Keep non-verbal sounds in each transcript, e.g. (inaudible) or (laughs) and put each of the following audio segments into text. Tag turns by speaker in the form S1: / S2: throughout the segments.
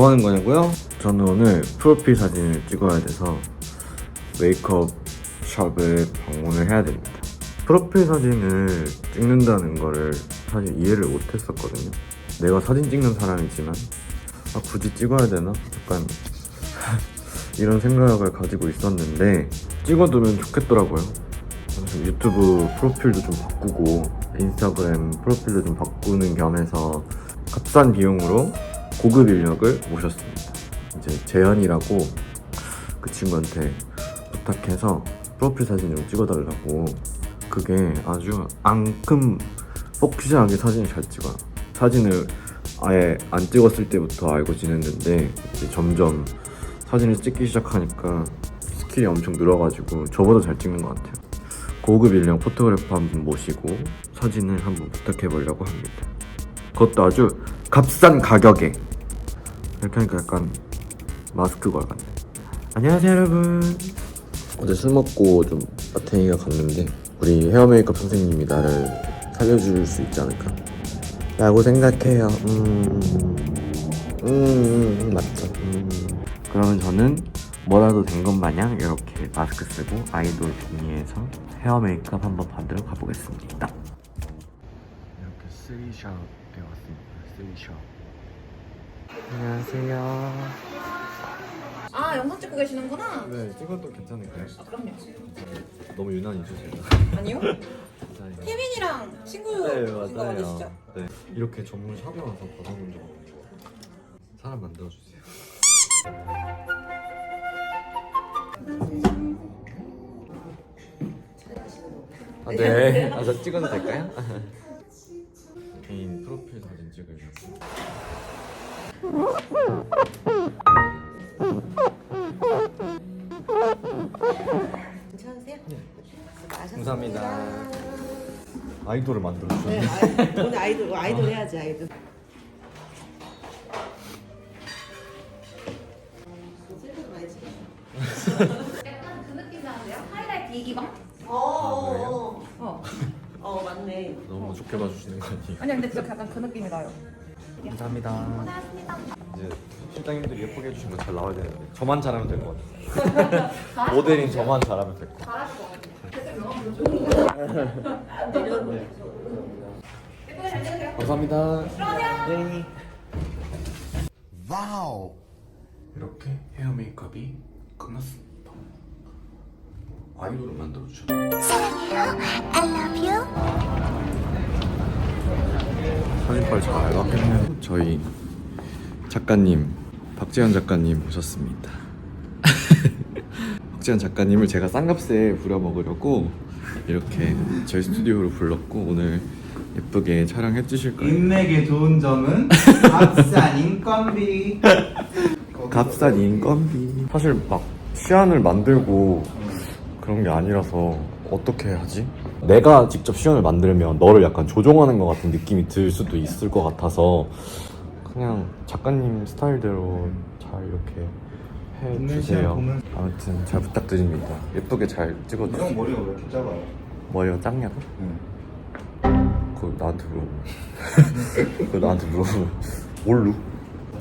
S1: 뭐 하는 거냐고요? 저는 오늘 프로필 사진을 찍어야 돼서 메이크업 샵에 방문을 해야 됩니다. 프로필 사진을 찍는다는 거를 사실 이해를 못 했었거든요. 내가 사진 찍는 사람이지만 아, 굳이 찍어야 되나? 약간 (laughs) 이런 생각을 가지고 있었는데 찍어두면 좋겠더라고요. 유튜브 프로필도 좀 바꾸고 인스타그램 프로필도 좀 바꾸는 겸해서 값싼 비용으로 고급 인력을 모셨습니다. 이제 재현이라고 그 친구한테 부탁해서 프로필 사진 좀 찍어달라고 그게 아주 앙큼 폭시하게 사진을 잘 찍어요. 사진을 아예 안 찍었을 때부터 알고 지냈는데 점점 사진을 찍기 시작하니까 스킬이 엄청 늘어가지고 저보다 잘 찍는 것 같아요. 고급 인력 포토그래퍼 한 분 모시고 사진을 한번 부탁해 보려고 합니다. 그것도 아주 값싼 가격에 이렇게 하니까 약간 마스크 걸 같네. 안녕하세요 여러분. 어제 술 먹고 좀 마탱이가 갔는데 우리 헤어 메이크업 선생님이 나를 살려줄 수 있지 않을까? 라고 생각해요. 음, 음, 음, 음, 맞죠. 음. 그러면 저는 뭐라도 된 것 마냥 이렇게 마스크 쓰고 아이돌 빙의해서 헤어 메이크업 한번 받으러 가보겠습니다. 이렇게 쓰리샵에 왔습니다. 쓰리샵. 안녕하세요.
S2: 아 영상 찍고 계시는구나.
S1: 네, 찍어도 괜찮을까요?
S2: 아 그럼요.
S1: 너무 유난히 주세요.
S2: 아니요.
S1: 감사합니다.
S2: 태민이랑 친구인
S1: 네,
S2: 거. 맞으시죠?
S1: 네. 이렇게 전문 샵에 와서 받아본 적 없어요. 사람 만들어주세요. 아, 네. 아, 저 찍어도 될까요? (laughs) 개인 프로필 사진 찍으려고.
S2: 괜찮으세요?
S1: 네. 감사합니다. 아이돌을 만들어 주셨네.
S2: 네, 아이, 오늘 아이돌 아이돌 해야지 아이돌. 셀프도 많이 찍었어.
S3: 약간 그 느낌 나는데요? 하이라이트 이기방?
S2: 어, 어,
S3: 어.
S2: 어, 어 맞네.
S1: 너무 좋게 봐주시는 거 아니에요?
S3: 아니 근데 진짜 약간 그 느낌이 나요.
S1: 감사합니다.
S3: 고생하셨습니다.
S1: 이제 실장님들이 예쁘게 해주신 거 잘 나와야 되는데 저만 잘하면 될 것 같아요. (laughs) 모델인 저만 잘하면 될 것 같아요. 감사합니다. 네. 와우. 이렇게 헤어 메이크업이 끝났습니다. 아이돌을 만들어 주죠. 사진빨 잘 나왔겠네요. 저희 작가님 박재현 작가님 모셨습니다. (laughs) 박재현 작가님을 제가 싼값에 부려먹으려고 이렇게 저희 스튜디오로 불렀고 오늘 예쁘게 촬영해 주실 거예요.
S4: 인맥의 좋은 점은 (laughs) 값싼 인건비.
S1: 값싼 인건비 사실 막 시안을 만들고 그런 게 아니라서 어떻게 하지? 내가 직접 시안을 만들면 너를 약간 조종하는 것 같은 느낌이 들 수도 있을 것 같아서 그냥 작가님 스타일대로 잘 이렇게 해주세요 아무튼 잘 부탁드립니다 예쁘게 잘 찍어주세요
S4: 형 머리가 왜 이렇게 작아요?
S1: 머리가 작냐고?
S4: 응.
S1: 그걸 나한테 물어보면 (laughs) 그걸 나한테 물어보면 뭘로?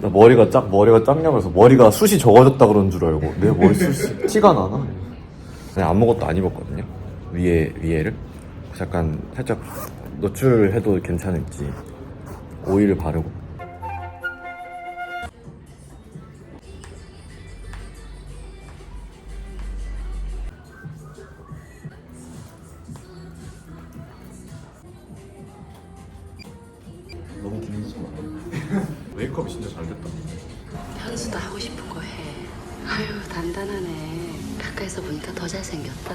S1: 나 머리가 작 머리가 작냐고 해서 머리가 숱이 적어졌다 그런 줄 알고 내 머리 숱이 티가 나나? 그냥 아무것도 안 입었거든요 위에 위에를 약간 살짝 노출해도 괜찮을지 오일을 바르고 너무 긴지잖아 (laughs) 메이크업이 진짜 잘 됐다
S5: 현수도 하고 싶은 거 해. 아유 단단하네. 가까이서 보니까 더 잘생겼다.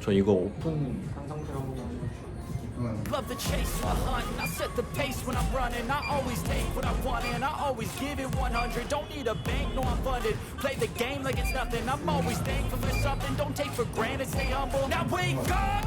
S1: 저 이거 오픈 한 상태로 한번
S6: Love the chase, I hunt, I set the pace when I'm running. I always take what I want and I always give it 100. Don't need a bank, no I'm funded. Play the game like it's nothing. I'm always thankful for something. Don't take for granted, stay humble. Now wake up!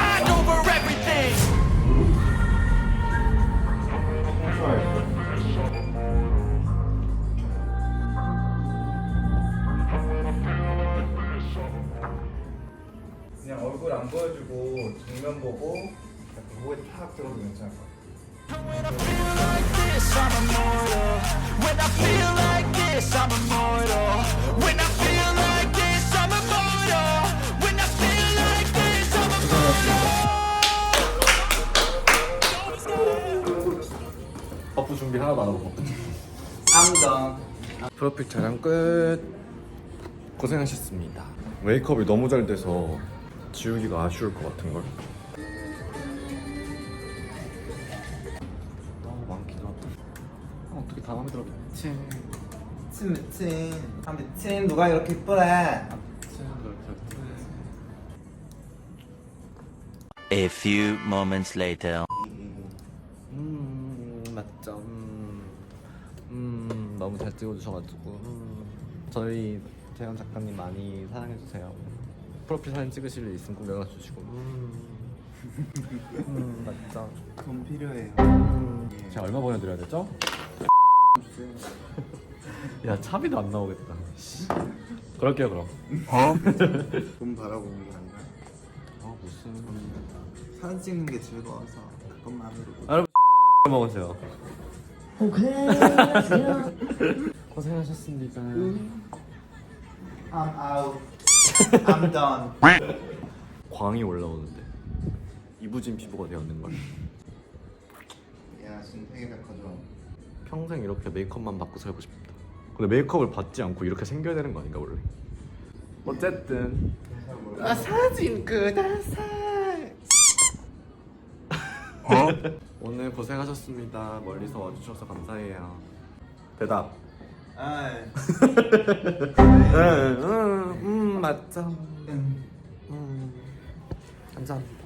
S4: 안 보여주고 정면 보고 약간 그거에 탁 들어도 괜찮을 것 같아.
S6: When I feel like this, I'm immortal. When I feel like this, I'm immortal. When I feel like this, I'm immortal. When I feel like this, I'm immortal.
S1: 버프 준비 하나도 안 하고
S4: 암정.
S1: 프로필 촬영 끝 고생하셨습니다 메이크업이 너무 잘 돼서 지우기가 아쉬울 것 같은 걸 너무 많기도 하다 어떻게 다 마음에 들었지
S4: 미친 미친. 아 미친 누가 이렇게 이쁘래?
S7: A few moments later.
S1: 음 맞죠 음, 음 너무 잘 찍어주셔가지고 음, 저희 재현 작가님 많이 사랑해주세요 프로필 사진 찍으실 일 있으면 꼭 연락 주시고. 음, 음. 맞죠?
S4: 돈 필요해요.
S1: 음, 제가 얼마 보내드려야 되죠? (laughs) 야 차비도 안 나오겠다. 씨. 그럴게요 그럼. (laughs)
S4: 돈 바라보는 게 아니라.
S1: 아 무슨.
S4: 사진 찍는 게 즐거워서 그것만으로.
S1: 아, 여러분 (laughs) 먹으세요. 고생하셨습니다.
S4: I'm out. I'm done.
S1: 광이 올라오는데. 이부진 피부가 되었는 걸
S4: 야. 신세계 백화점.
S1: 평생 이렇게 메이크업만 받고 살고 싶다. 근데 메이크업을 받지 않고 이렇게 생겨야 되는 거 아닌가 원래? 어쨌든. 아 사진 그다사이 (laughs) 오늘 고생하셨습니다. 멀리서 와주셔서 감사해요. 대답
S4: 아.
S1: 응, 응, (laughs) 음, 맞죠. 음, 감사합니다